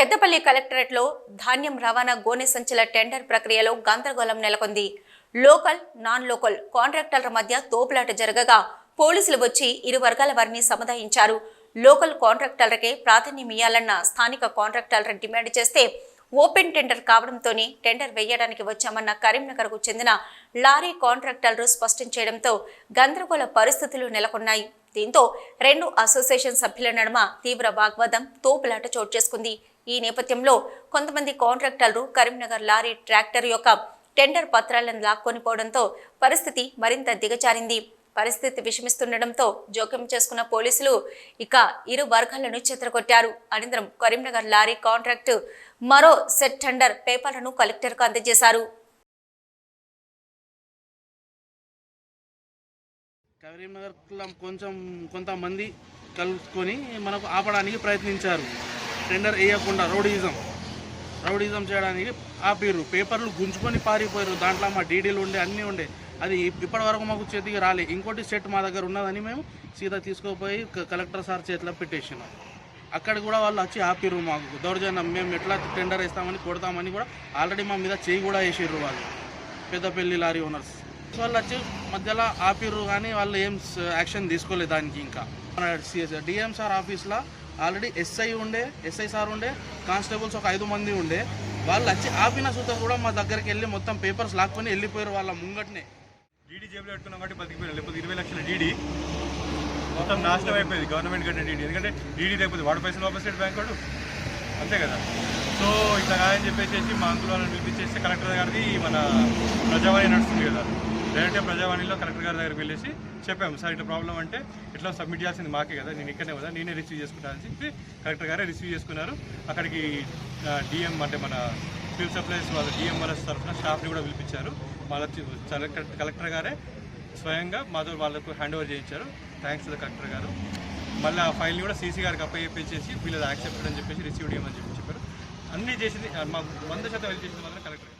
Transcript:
పెద్దపల్లి కలెక్టరేట్లో ధాన్యం రవాణా గోనె సంచుల టెండర్ ప్రక్రియలో గందరగోళం నెలకొంది. లోకల్ నాన్ లోకల్ కాంట్రాక్టర్ల మధ్య తోపులాట జరగగా పోలీసులు వచ్చి ఇరు వర్గాల వారిని సముదాయించారు. లోకల్ కాంట్రాక్టర్లకే ప్రాధాన్యం ఇవ్వాలన్న స్థానిక కాంట్రాక్టర్ల డిమాండ్ చేస్తే ఓపెన్ టెండర్ కావడంతోనే టెండర్ వేయడానికి వచ్చామన్న కరీంనగర్కు చెందిన లారీ కాంట్రాక్టర్లు స్పష్టం చేయడంతో గందరగోళ పరిస్థితులు నెలకొన్నాయి. దీంతో రెండు అసోసియేషన్ సభ్యుల నడుమ తీవ్ర వాగ్వాదం తోపులాట చోటు చేసుకుంది. ఈ నేపథ్యంలో కొంతమంది కాంట్రాక్టర్లు కరీంనగర్ లారీ ట్రాక్టర్ యొక్క టెండర్ పత్రాలను లాక్కొని పోవడంతో పరిస్థితి మరింత దిగజారింది. పరిస్థితి విషమిస్తుండటంతో జోక్యం చేసుకున్న పోలీసులు ఇక ఇరు వర్గాలను చెదరగొట్టారు. అనంతరం కరీంనగర్ లారీ కాంట్రాక్టు మరో సెట్ టెండర్ పేపర్లను కలెక్టర్కు అందజేశారు. కరీంనగర్లో కొంచెం కొంతమంది కలుసుకొని మనకు ఆపడానికి ప్రయత్నించారు. టెండర్ వేయకుండా రౌడీజం. రౌడీజం చేయడానికి ఆపిర్రు. పేపర్లు గుంజుకొని పారిపోయారు దాంట్లో మా డీడీలు ఉండే అన్నీ ఉండే. అది ఇప్పటి వరకు మాకు చేతికి రాలే. ఇంకోటి సెట్ మా దగ్గర ఉన్నదని మేము సీదా తీసుకుపోయి కలెక్టర్ సార్ చేతిలో పెట్టేసినాం. అక్కడ కూడా వాళ్ళు వచ్చి ఆపిర్రు మాకు. దౌర్జన్యం. మేము ఎట్లా టెండర్ వేస్తామని కొడతామని కూడా ఆల్రెడీ మా మీద చేయి కూడా వేసిర్రు వాళ్ళు. Peddapalli lorry owners. వాళ్ళు వచ్చి మధ్యలో ఆపిర్రు కానీ వాళ్ళు ఏం యాక్షన్ తీసుకోలేదు దానికి ఇంకా. డిఎం సార్ ఆఫీస్లో ఆల్రెడీ ఎస్ఐ ఉండే ఎస్ఐ సార్ ఉండే కానిస్టేబుల్స్ ఒక ఐదు మంది ఉండే. వాళ్ళు వచ్చి ఆపిన సుత కూడా మా దగ్గరికి వెళ్ళి మొత్తం పేపర్స్ లాక్కొని వెళ్ళిపోయారు వాళ్ళ ముంగట్నే. డీడీ జేబులో పెట్టుకున్నాం కాబట్టి బతికిపోయినా లేకపోతే ఇరవై లక్షల డీడీ. మొత్తం నాశనం అయిపోయింది గవర్నమెంట్ కంటే డీడీ. ఎందుకంటే డీడీ లేకపోతే వాడు పైసలు వాపస్ బ్యాంక్ వాడు. అంతే కదా. సో ఇట్లా కాదని చెప్పేసి మా అంకుల్ వాళ్ళని పిలిపించేసి కలెక్టర్ గారిది మన ప్రజావాణి నడుస్తుంది కదా. డైరెక్ట్గా ప్రజావాణిలో కలెక్టర్ గారి దగ్గరికి వెళ్ళేసి చెప్పాము సార్ ఇట్లా ప్రాబ్లం అంటే ఇట్లా సబ్మిట్ చేయాల్సింది మాకే కదా నేను ఇక్కడనే కదా నేనే రిసీవ్ చేసుకుంటాను అని చెప్పి కలెక్టర్ గారే రిసీవ్ చేసుకున్నారు. అక్కడికి డిఎం అంటే మన సివిల్ సప్లైస్ వాళ్ళ డిఎం వాళ్ళ తరఫున స్టాఫ్ని కూడా పిలిపించారు. వాళ్ళ కలెక్టర్ కలెక్టర్ గారే స్వయంగా మాతో వాళ్ళకు హ్యాండ్ ఓవర్ చేయించారు. థ్యాంక్స్ కలెక్టర్ గారు. మళ్ళీ ఆ ఫైల్ని కూడా సీసీ గారికి అప్పై చెప్పేసి వీళ్ళు యాక్సెప్ట్ అని చెప్పేసి రిసీవ్ చేయమని చెప్పి చెప్పారు. అన్నీ చేసింది మాకు వంద శాతం వెళ్ళి చేసింది మాత్రం కలెక్టర్